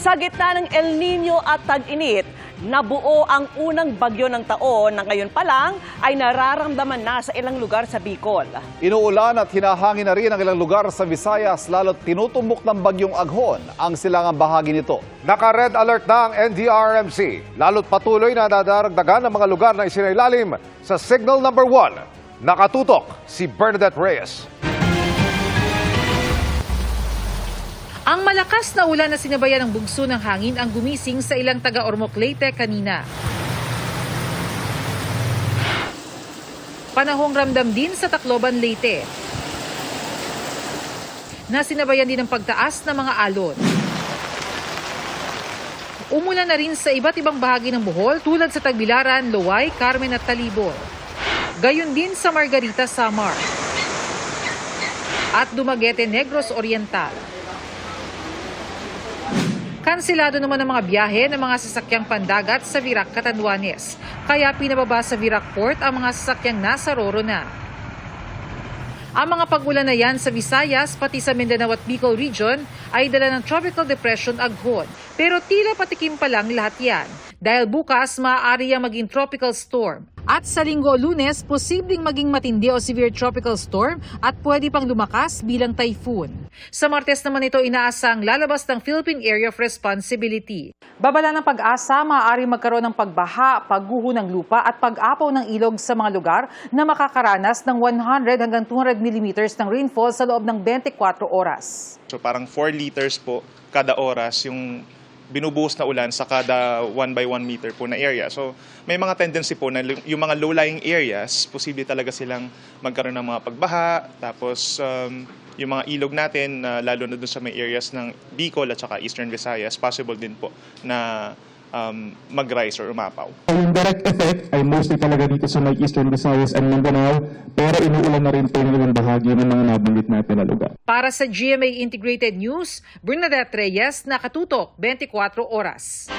Sa gitna ng El Nino at tag-init, nabuo ang unang bagyo ng taon na ngayon pa lang ay nararamdaman na sa ilang lugar sa Bicol. Inuulan at hinahangin na rin ang ilang lugar sa Visayas lalo't tinutumbok ng bagyong Aghon ang silangang bahagi nito. Naka-red alert na ang NDRMC. Lalo't patuloy na nadaragdagan ang mga lugar na isinailalim sa signal number 1. Nakatutok si Bernadette Reyes. Ang malakas na ulan na sinabayan ng bugso ng hangin ang gumising sa ilang taga Ormoc Leyte kanina. Panahong ramdam din sa Tacloban, Leyte. Na sinabayan din ng pagtaas ng mga alon. Umulan na rin sa iba't ibang bahagi ng Bohol tulad sa Tagbilaran, Luway, Carmen at Talibon. Gayon din sa Margarita, Samar. At Dumaguete, Negros Oriental. Kansilado naman ang mga biyahe ng mga sasakyang pandagat sa Virac, Catanduanes. Kaya pinababa sa Virac Port ang mga sasakyang nasa Roro na. Ang mga pag-ulan na yan sa Visayas pati sa Mindanao at Bicol Region ay dala ng Tropical Depression Aghon. Pero tila patikim pa lang lahat yan. Dahil bukas maaari yang maging tropical storm. At sa linggo lunes, posibleng maging matindi o severe tropical storm at pwede pang lumakas bilang typhoon. Sa Martes naman ito inaasang lalabas ng Philippine Area of Responsibility. Babala ng pag-asa, maaari magkaroon ng pagbaha, pagguho ng lupa at pag-apaw ng ilog sa mga lugar na makakaranas ng 100 hanggang 200 millimeters ng rainfall sa loob ng 24 oras. So parang 4 liters po kada oras yung binubuhos na ulan sa kada 1 by 1 meter po na area. So may mga tendency po na yung mga low-lying areas, posible talaga silang magkaroon ng mga pagbaha, tapos um, yung mga ilog natin, na lalo na dun sa may areas ng Bicol at saka Eastern Visayas, possible din po na um, mag-rise or umapaw. Yung direct effect ay mostly talaga dito sa may Eastern Visayas and Mindanao, pero inuulan na rin po yung ilang bahagi ng mga nabanggit natin na lugar. Para sa GMA Integrated News, Bernadette Reyes, Nakatutok, 24 Oras.